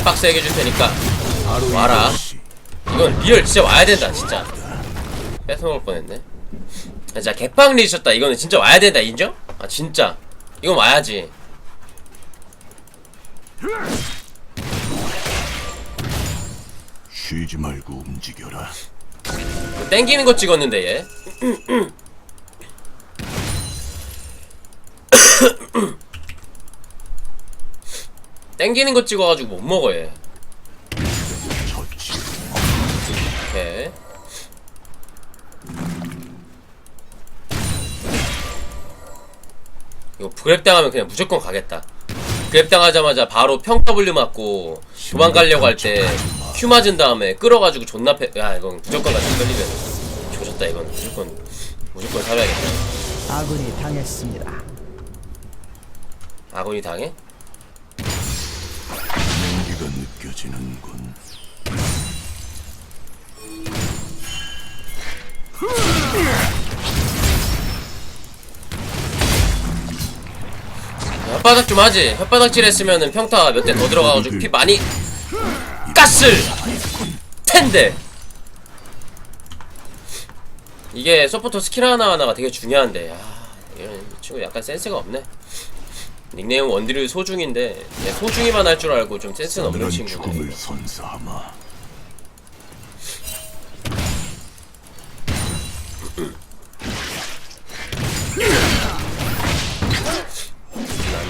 존나 빡세게 해줄 테니까. 와라. 이건 리얼 진짜 와야 된다 진짜. 뺏어먹을 뻔했네. 아, 진짜 개빵 리 셨다. 이거는 진짜 와야 된다 인정? 아 진짜. 이건 와야지. 쉬지 말고 움직여라. 땡기는 거 찍었는데 얘 땡기는 거 찍어가지고 못 먹어 얘. 오케이 이거 브랩 당하면 그냥 무조건 가겠다 브랩 당하자마자 바로 평 W 맞고 도망가려고 할 때 Q 맞은 다음에 끌어가지고 존나 패... 야 이건 무조건 같이 끌리면 조졌다 이건 무조건 무조건 살아야겠다 아군이 당했습니다. 아군이 당해? 혓바닥 좀 하지. 혓바닥질 했으면은 평타 몇 대 더 들어가가지고 피 많이 가슬 텐데. 이게 서포터 스킬 하나하나가 되게 중요한데 야 이런 이 친구 약간 센스가 없네. 닉네임 원딜 소중인데 얘 소중이만 할 줄 알고 좀 센스는 없는 친구네 선사하마.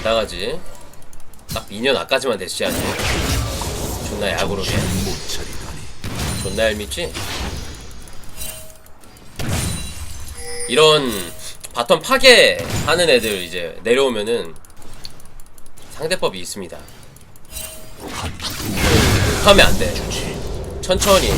안 당하지 딱 2년 아까지만 대시하지 존나 야구로 해. 존나 얄밉지? 이런 바텀 파괴하는 애들 이제 내려오면은 상대법이 있습니다. 하면 안 돼. 천천히.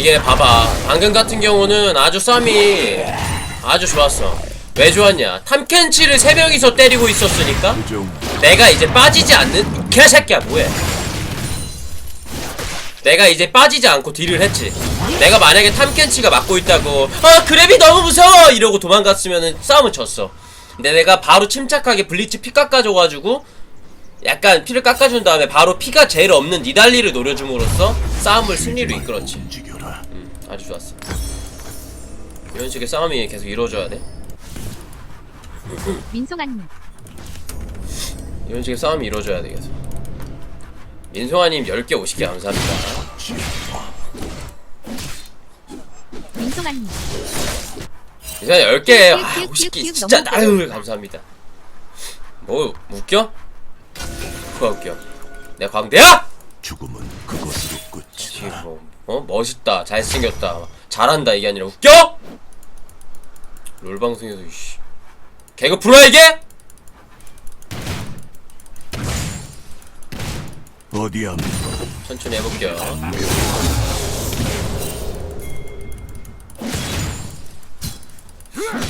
이게 봐봐. 방금 같은 경우는 아주 쌈이 아주 좋았어. 왜 좋았냐? 탐켄치를 세 명이서 때리고 있었으니까 좀 내가 이제 빠지지 않는 개새끼야 뭐해? 내가 이제 빠지지 않고 딜을 했지. 내가 만약에 탐켄치가 맞고 있다고 아 그랩이 너무 무서워! 이러고 도망갔으면은 싸움을 졌어. 근데 내가 바로 침착하게 블리츠 피 깎아줘가지고 약간 피를 깎아준 다음에 바로 피가 제일 없는 니달리를 노려줌으로써 싸움을 승리로 이끌었지 아주 좋았어. 이런 식의 싸움이 계속 이루어져야 돼. 민송아님 이런 식의 싸움이 이루어져야 돼 계속. 민송아님 10개 50개 감사합니다. 민송아님 민송아 10개 아, 큐, 큐, 50개 큐, 진짜 아유 감사합니다. 뭐 웃겨? 뭐가 웃겨? 내가 광대야? 죽음은 그것으로 끝이다. 지금 뭐, 어 멋있다 잘생겼다 잘한다 이게 아니라 웃겨? 롤 방송에서 이씨 개그 프로야 이게? 어디 합니까? 천천히 해볼게요.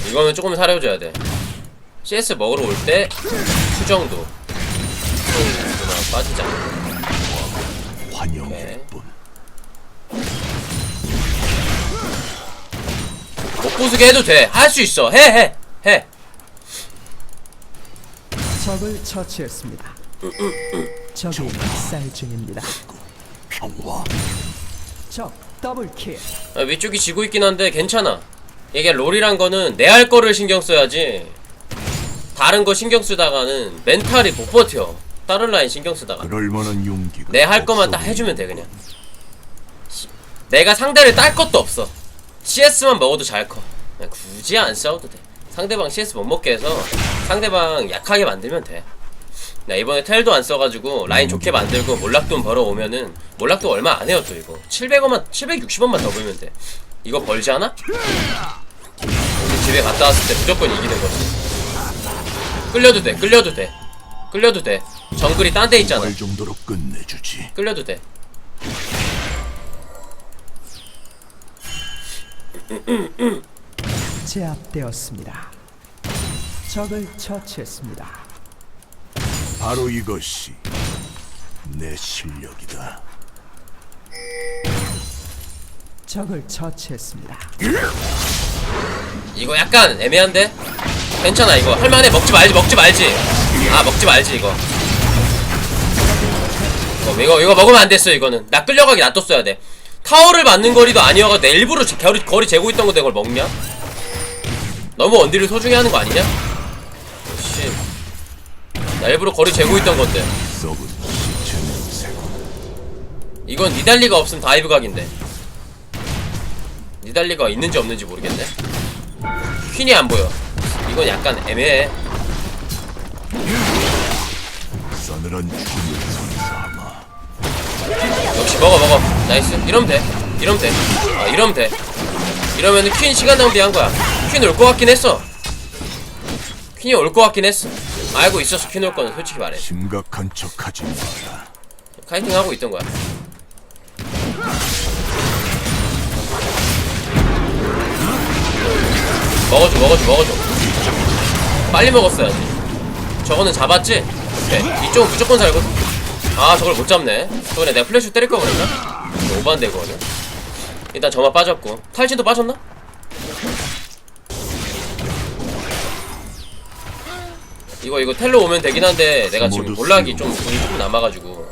이거는 조금 사려줘야 돼. CS 먹으러 올 때 수정도. 그만 빠지자. 못 부수게 해도 돼. 할 수 있어. 해, 해, 해. 적을 처치했습니다. 적이 학살 중입니다. 평화. 적 더블킬. 아, 위쪽이 지고 있긴 한데 괜찮아. 이게 롤이란 거는 내 할 거를 신경 써야지. 다른 거 신경 쓰다가는 멘탈이 못 버텨. 다른 라인 신경 쓰다가. 그럴 만한 용기가. 내 할 거만 딱 없어 해주면 돼 그냥 시- 내가 상대를 딸 것도 없어 CS만 먹어도 잘 커. 굳이 안 싸워도 돼 상대방 CS 못 먹게 해서 상대방 약하게 만들면 돼 나 이번에 텔도 안 써가지고 라인 좋게 만들고 몰락돈 벌어오면은 몰락돈 얼마 안 해요 또 이거 700원만 760원만 더 벌면 돼 이거 벌지 않아? 우리 집에 갔다 왔을 때 무조건 이기는 거지 끌려도 돼 끌려도 돼 끌려도 돼 정글이 딴 데 있잖아. 끌려도 돼. 제압되었습니다. 적을 처치했습니다. 바로 이것이 내 실력이다. 적을 처치했습니다. 이거 약간 애매한데? 괜찮아 이거 할만해 먹지 말지 먹지 말지 아 먹지 말지 이거 이거 이거, 이거 먹으면 안 됐어 이거는 나 끌려가게 놔뒀어야 돼 타워를 맞는 거리도 아니어가 내 일부러 제- 거리, 거리 재고 있던 건데 그걸 먹냐? 너무 원딜을 소중히 하는 거 아니냐? 씨. 나 일부러 거리 재고 있던 건데 이건 니달리가 없으면 다이브 각인데 니달리가 있는지 없는지 모르겠네 퀸이 안 보여 이건 약간 애매해 역시 먹어 먹어. 나이스. 이러면 돼. 이러면 돼. 아, 이러면 돼. 이러면은 퀸 시간 낭비한 거야. 퀸올거 같긴 했어. 퀸이 올거 같긴 했어. 알고 있었어 퀸 올 거는. 솔직히 말해. 심각한 척하지 마라. 카이팅 하고 있던 거야. 먹어줘 먹어줘 먹어줘. 빨리 먹었어야지. 저거는 잡았지? 오케이. 이쪽은 무조건 살거든 아 저걸 못 잡네 저번에 내가 플래시 때릴 거 그랬나? 오반데 그거는 일단 저만 빠졌고 탈진도 빠졌나? 이거 이거 텔로 오면 되긴 한데 내가 지금 몰락이 좀 돈이 좀 남아가지고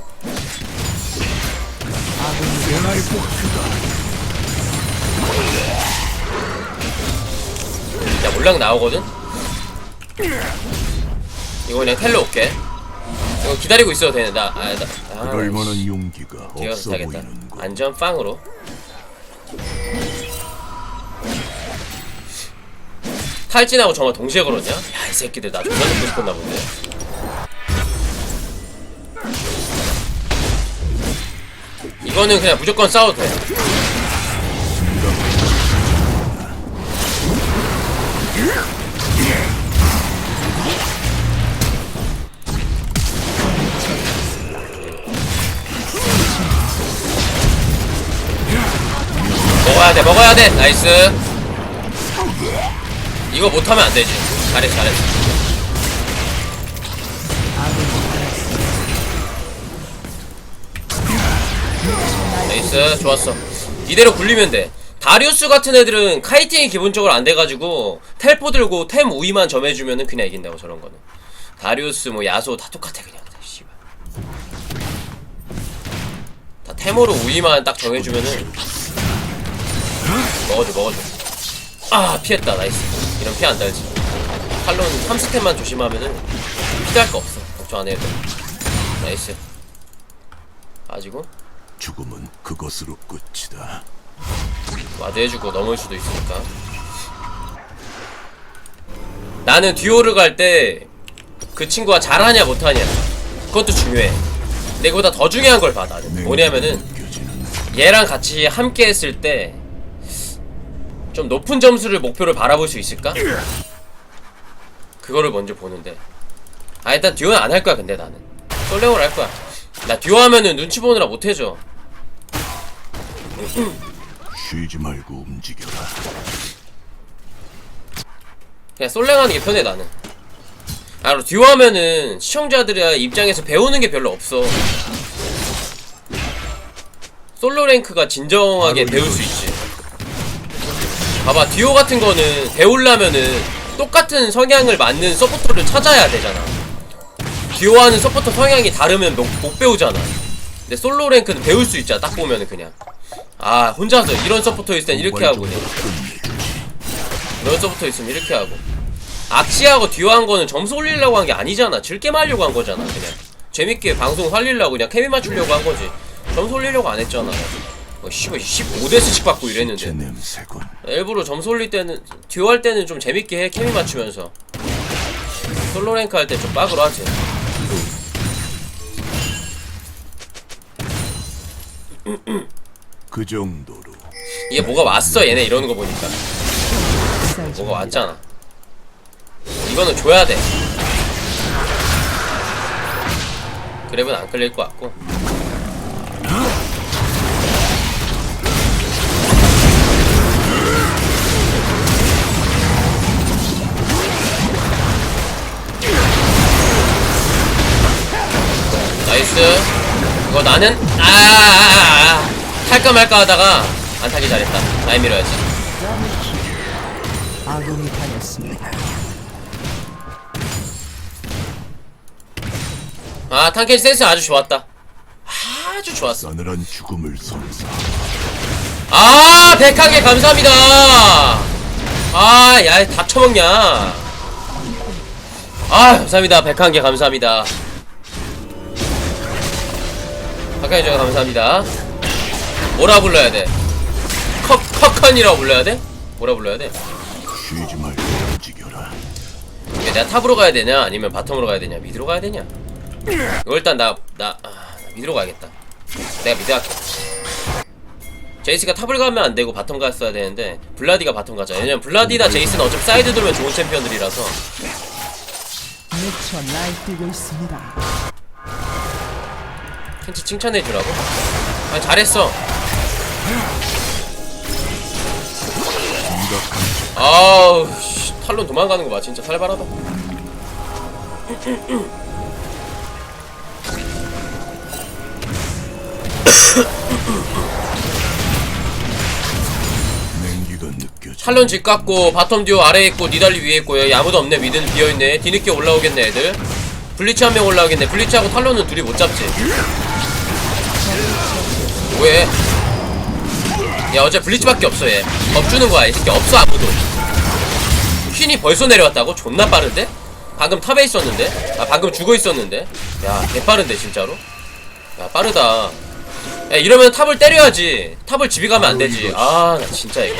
야 몰락 나오거든? 이거 그냥 텔로 올게 이거 기다리고 있어도 되네 나. 아, 나, 아, 그럴 만한 용기가 제가 없어 가겠다. 보이는군. 안전 빵으로. 탈진하고 정말 동시에 걸었냐? 야 이 새끼들 나 존나 듣고 싶었나 본데. 이거는 그냥 무조건 싸워도 돼 돼 먹어야 돼. 나이스. 이거 못하면 안 되지. 잘했어 잘했어. 나이스 좋았어. 이대로 굴리면 돼. 다리우스 같은 애들은 카이팅이 기본적으로 안 돼가지고 텔포 들고 템 우위만 점해주면은 그냥 이긴다고 저런 거는. 다리우스 뭐 야소 다 똑같아 그냥. 씨발. 다 템으로 우위만 딱 정해주면은 먹어줘 먹어줘. 아 피했다 나이스. 이런 피안 달지. 칼론 3스텝만 조심하면은 피할 거 없어 걱정 안 해도 돼 나이스. 빠지고. 죽음은 그것으로 끝이다. 와드 해주고 넘을 수도 있으니까. 나는 듀오를 갈 때 그 친구가 잘하냐 못하냐 그것도 중요해. 근데 그보다 더 중요한 걸 봐 나는. 뭐냐면은 얘랑 같이 함께 했을 때 좀 높은 점수를 목표를 바라볼 수 있을까? 그거를 먼저 보는데. 아 일단 듀오는 안 할 거야 근데 나는. 솔랭을 할 거야. 나 듀오 하면은 눈치 보느라 못 해줘. 쉬지 말고 움직여라. 그냥 솔랭하는 게 편해 나는. 아 듀오 하면은 시청자들의 입장에서 배우는 게 별로 없어. 솔로 랭크가 진정하게 배울 수. 있지 봐봐 듀오 같은 거는 배우려면은 똑같은 성향을 맞는 서포터를 찾아야 되잖아. 듀오하는 서포터 성향이 다르면 못, 못 배우잖아. 근데 솔로 랭크는 배울 수 있잖아 딱 보면은 그냥. 아 혼자서 이런 서포터 땐 이렇게 하고 그냥. 이런 서포터 있으면 이렇게 하고. 악시하고 듀오 한 거는 점수 올리려고 한 게 아니잖아. 즐게 하려고 한 거잖아 그냥. 재밌게 방송 살리려고 그냥 케미 맞추려고 한 거지. 점수 올리려고 안 했잖아 뭐 씨발 15대스씩 받고 제 이랬는데. 냄새군. 일부러 점수 올릴 때는 듀오 할 때는 좀 재밌게 해 케미 맞추면서. 솔로 랭크 할 때 좀 빡으로 하지. 그 정도로. 이게 뭐가 왔어 얘네 이러는 거 보니까. 뭐가. 왔잖아. 이거는 줘야 돼. 그랩은 안 끌릴 것 같고 이거 나는 아, 아, 아, 아. 탈까 말까 하다가 안 타기 잘했다. 라인 밀어야지. 아군이. 아 탕켄 센스 아주 좋았다. 아주 좋았어. 싸늘한 죽음을 선사. 아 백하게 감사합니다. 아야다 처먹냐. 아 감사합니다 백한개 감사합니다. 박하게 저 감사합니다. 뭐라 불러야 돼? 컵 컵컨이라고 불러야 돼? 뭐라 불러야 돼? 쉬지 말고 움직여라. 이게 내가 탑으로 가야 되냐 아니면 바텀으로 가야 되냐 미드로 가야 되냐 이거 일단 나 나 아, 미드로 가야겠다 내가 미드 할게 제이스가 탑을 가면 안 되고 바텀 갔어야 되는데 블라디가 바텀 가자 왜냐면 블라디나 제이스는 어차피 사이드 돌면 좋은 챔피언들이라서 미쳐 날뛰고 있습니다. 켄치 칭찬해 주라고? 아니 잘했어. 아우 씨, 탈론 도망가는 거 봐. 진짜 살벌하다. 탈론 집 깎고 바텀 듀오 아래에 있고 니달리 위에 있고 여기 아무도 없네. 미드는 비어있네. 뒤늦게 올라오겠네 애들. 블리츠 한 명 올라오겠네. 블리츠하고 탈론은 둘이 못 잡지 왜? 야 어제 블리츠밖에 없어 얘 겁주는 거야 이 새끼 없어 아무도 퀸이 벌써 내려왔다고? 존나 빠른데? 방금 탑에 있었는데? 아 방금 죽어 있었는데? 야 개빠른데 진짜로? 야 빠르다 야 이러면 탑을 때려야지 탑을 집이 가면 안 되지 아 나 진짜 이거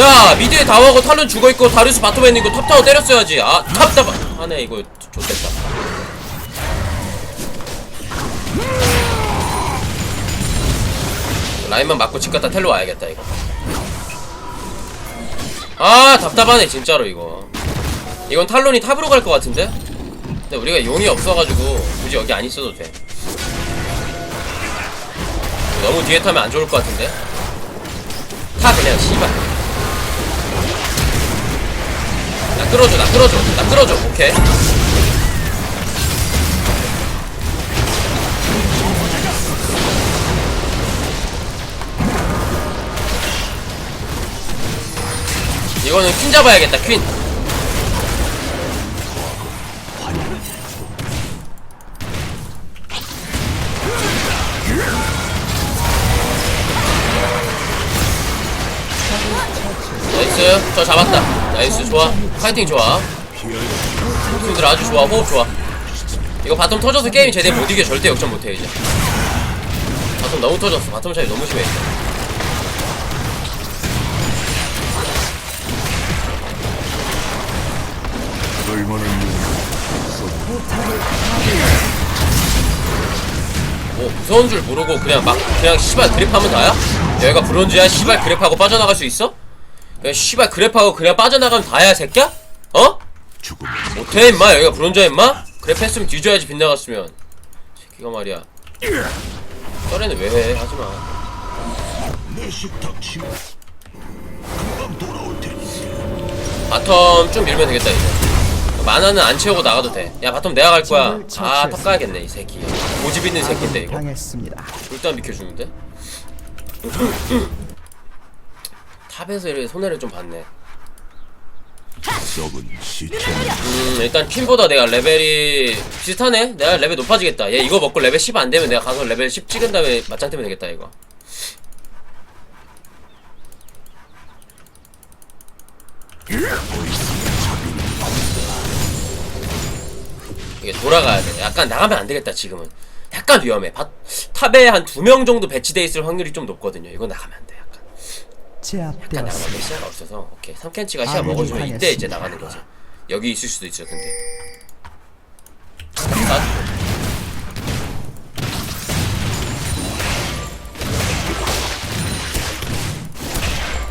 야 미드에 다워하고 탈론 죽어 있고 다리우스 바텀에 있는 거 탑 타워 때렸어야지 아 탑타워 아네 이거 좋됐다 라인만 맞고 집 갔다 텔로 와야겠다 이거. 아 답답하네 진짜로 이거. 이건 탈론이 탑으로 갈 것 같은데? 근데 우리가 용이 없어가지고 굳이 여기 안 있어도 돼. 너무 뒤에 타면 안 좋을 것 같은데? 타 그냥 씨발. 나 끌어줘 나 끌어줘 나 끌어줘 오케이 이거는 퀸 잡아야겠다 퀸. 나이스. 저 잡았다. 나이스 좋아. 파이팅 좋아. 팀들 아주 좋아. 호흡 좋아. 이거 바텀 터져서 게임 제대로 못 이겨. 절대 역전 못해 이제. 바텀 너무 터졌어. 바텀 차이 너무 심해 뭐 무서운 줄 모르고 그냥 막 그냥 씨발 그랩하면 다야? 여기가 브론즈야 씨발 그랩하고 빠져나갈 수 있어? 그냥 씨발 그랩하고 그냥 빠져나가면 다야 새끼야? 어? 못해 임마 여기가 브론즈야 임마? 그랩 했으면 뒤져야지 빗나갔으면 새끼가 말이야 썰에는 왜해 하지마. 바텀 좀 밀면 되겠다 이제 만화는 안 채우고 나가도 돼 야 바텀 내가 갈 거야. 아 턱 가야겠네 이 새끼. 고집 있는 새끼인데 이거. 당했습니다. 안 비켜주는데? 탑에서 이렇게 손해를 좀 봤네. 썩은 시체. 음 일단 퀸보다 내가 레벨이 비슷하네? 내가 레벨 높아지겠다. 얘 이거 먹고 레벨 10 안되면 내가 가서 레벨 10 찍은 다음에 맞짱 뜨면 되겠다 이거 이게 돌아가야 돼 약간 나가면 안 되겠다 지금은 약간 위험해 바, 탑에 한 두 명 정도 배치돼 있을 확률이 좀 높거든요 이거 나가면 안 돼 약간 약간 나가면. 시야가 없어서 오케이 3캔치가 시야 먹어주면 이때 이제. 나가는 거지 여기 있을 수도 있죠 근데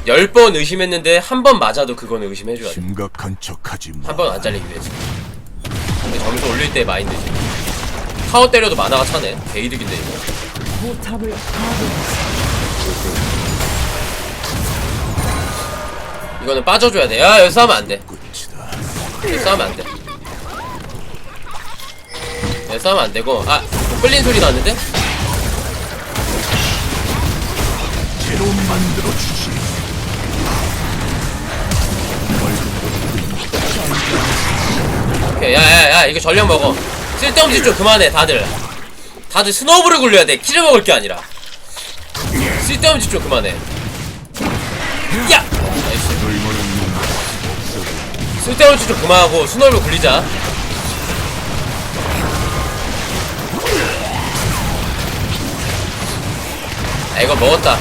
나열번 의심했는데 한 번 맞아도 그거는 의심해줘야 돼. 심각한 척하지 마. 한 번 안 잘리기 위해서. 근데 점수 올릴 때 마인드지 타워 때려도 만화가 차네 개이득인데 이거 이거는 빠져줘야 돼. 야, 여기서 하면 안 돼. 여기서 하면 안 돼. 여기서 하면 안 되고. 아, 뭐 끌린 소리 나는데? 오케이 야야야 이거 전력 먹어. 쓸데없는 짓좀 그만해 다들. 다들 스노우볼을 굴려야 돼. 키를 먹을 게 아니라. 쓸데없는 짓 좀 그만해. 야! 쓸데없는 짓 좀 그만하고 스노우볼 굴리자. 아 이거 먹었다.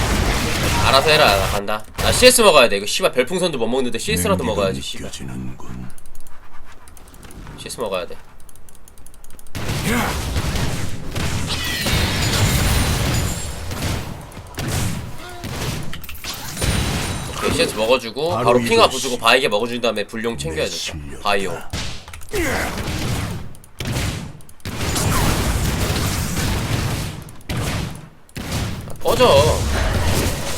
알아서 해라. 나 간다. 나 CS 먹어야 돼. 이거 씨발 별풍선도 못 먹는데 CS라도 먹어야지 씨발 CS 먹어야 돼. 오케이 CS 먹어주고 바로, 이것이 부수고 바이게 먹어준 다음에 불용 챙겨야 내 돼. 바이오. 아, 꺼져.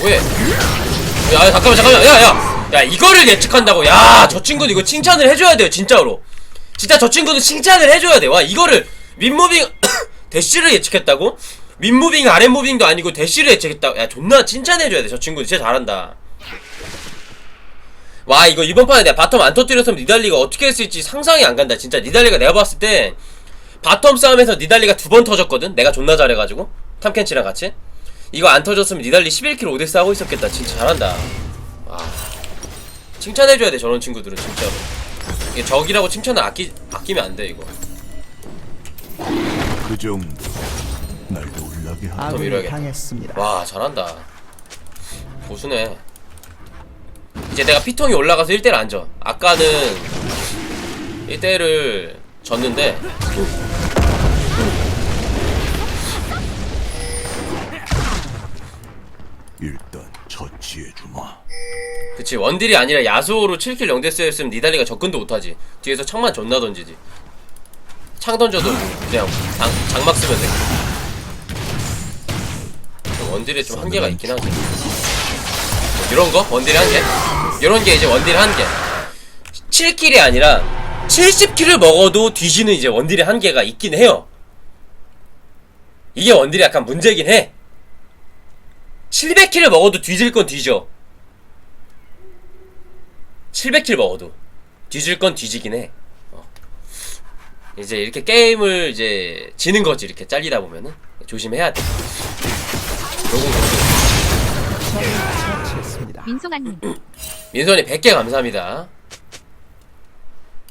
왜? 야 잠깐만 잠깐만. 야 야. 야 이거를 예측한다고. 야 저 친구는 이거 칭찬을 해줘야 돼요 진짜로 진짜 저 친구는 칭찬을 해줘야 돼 와 이거를 윗무빙 대쉬를 예측했다고? 윗무빙 아랫무빙도 아니고 대쉬를 예측했다고? 야 존나 칭찬해줘야 돼 저 친구 진짜 잘한다. 와 이거 이번 판에 내가 바텀 안 터뜨렸으면 니달리가 어떻게 했을지? 상상이 안 간다 진짜. 니달리가 내가 봤을 때 바텀 싸움에서 니달리가 두 번 터졌거든? 내가 존나 잘해가지고. 탐켄치랑 같이. 이거 안 터졌으면 니달리 11킬 오데스 하고 있었겠다. 진짜 잘한다. 와. 칭찬해줘야 돼 저런 친구들은 진짜로 이게 적이라고 칭찬을 아끼, 아끼면 안 돼 이거 그 정도 날 놀라게 하다. 아군이 밀어야겠다. 당했습니다. 와 잘한다 고수네 이제 내가 피통이 올라가서 1대1 앉아 아까는 1대1을 졌는데 그치 원딜이 아니라 야수로 7킬 0데스였으면 니달리가 접근도 못하지. 뒤에서 창만 존나 던지지. 창 던져도 그냥 장, 장막 쓰면 돼. 원딜에 좀 한계가 있긴 하지. 이런 거? 원딜의 한계? 이런 게 이제 원딜의 한계. 7킬이 아니라 70킬을 먹어도 뒤지는 이제 원딜의 한계가 있긴 해요. 이게 원딜이 약간 문제긴 해. 700킬을 먹어도 뒤질 건 뒤져 700킬 먹어도 뒤질 건 뒤지긴 해. 어. 이제 이렇게 게임을 이제 지는 거지 이렇게 잘리다 보면은 조심해야 돼. 요건 그렇고. 적을 처치했습니다. 민송아님 민선이 100개 감사합니다.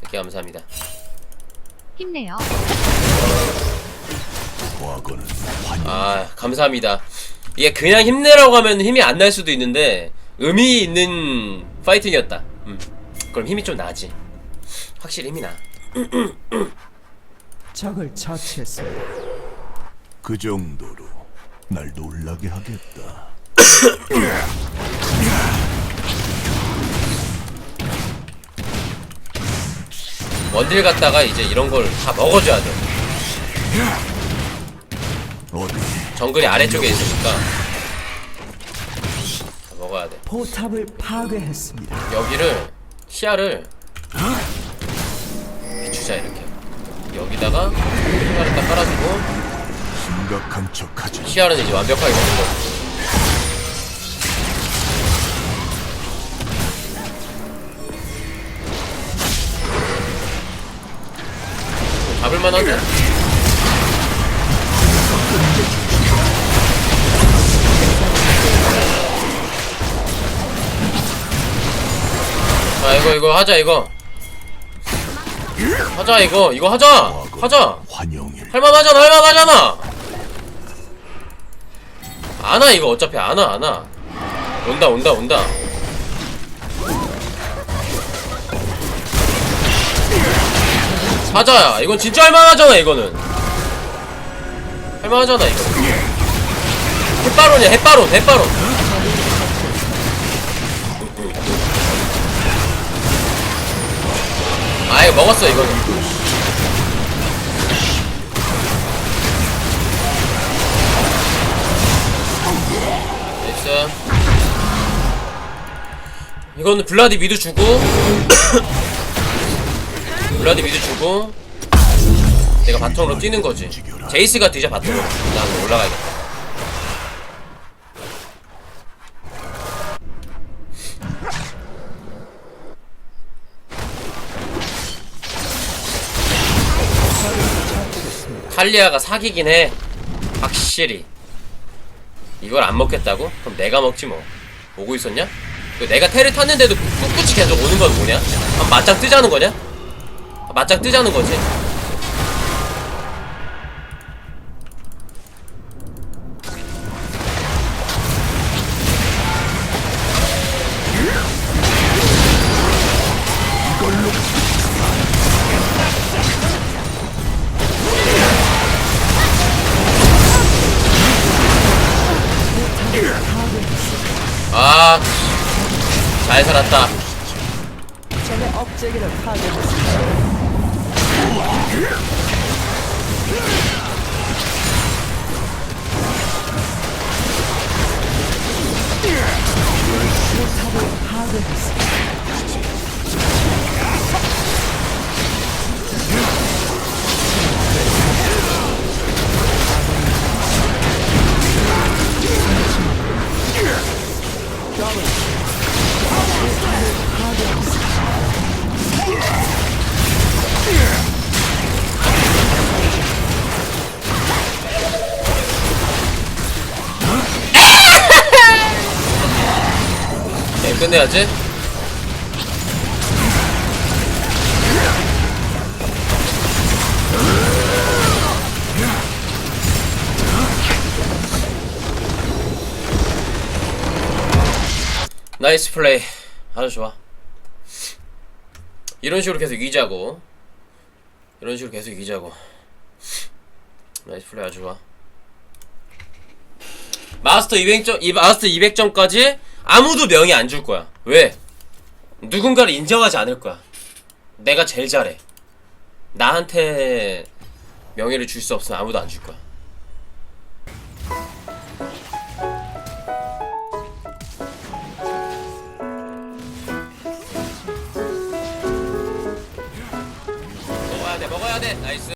100개 감사합니다. 힘내요. 과거는. 아 감사합니다. 이게 그냥 힘내라고 하면 힘이 안 날 수도 있는데 의미 있는 파이팅이었다. 음. 그럼 힘이 좀 나지. 확실히 힘이 나. 적을 처치했습니다. 그 정도로 날 놀라게 하겠다. 원딜 갔다가 이제 이런 걸 다 먹어줘야 돼. 어디 정글이 아래쪽에 있으니까 다 먹어야 돼. 포탑을 파괴했습니다. 여기를 시야를 주자 이렇게 여기다가 시야를 딱 깔아주고 심각한 척하지. 시야는 이제 완벽하게 먹는 거. 잡을만한데? 자 이거 이거 하자 이거. 하자 이거. 이거 하자. 하자. 할만하잖아 할만하잖아. 안와 이거 어차피 안와 안와 온다 온다 온다. 하자야 이건 진짜 할만하잖아 이거는. 할만하잖아 이거. 햇바론이야 햇바론 햇바론 먹었어 이거는 나이스. 이거는 블라디 미드 주고 블라디 미드 주고 내가 바텀으로 뛰는 거지. 제이스가 뒤져 바텀으로. 난 올라가야겠다 탈리아가 사기긴 해 확실히 이걸 안 먹겠다고? 그럼 내가 먹지 뭐 오고 있었냐? 그 내가 테를 탔는데도 꿋꿋이 계속 오는 건 뭐냐? 아, 맞짱 뜨자는 거냐? 아, 맞짱 뜨자는 거지 탑을 파괴했습니다. 게임 끝내야지. 나이스 플레이. 아주 좋아. 이런 식으로 계속 이기자고. 이런 식으로 계속 이기자고. 나이스 플레이 아주 좋아. 마스터 200점, 이 마스터 200점까지 아무도 명예 안 줄 거야. 왜? 누군가를 인정하지 않을 거야. 내가 제일 잘해. 나한테 명예를 줄 수 없으면 아무도 안 줄 거야.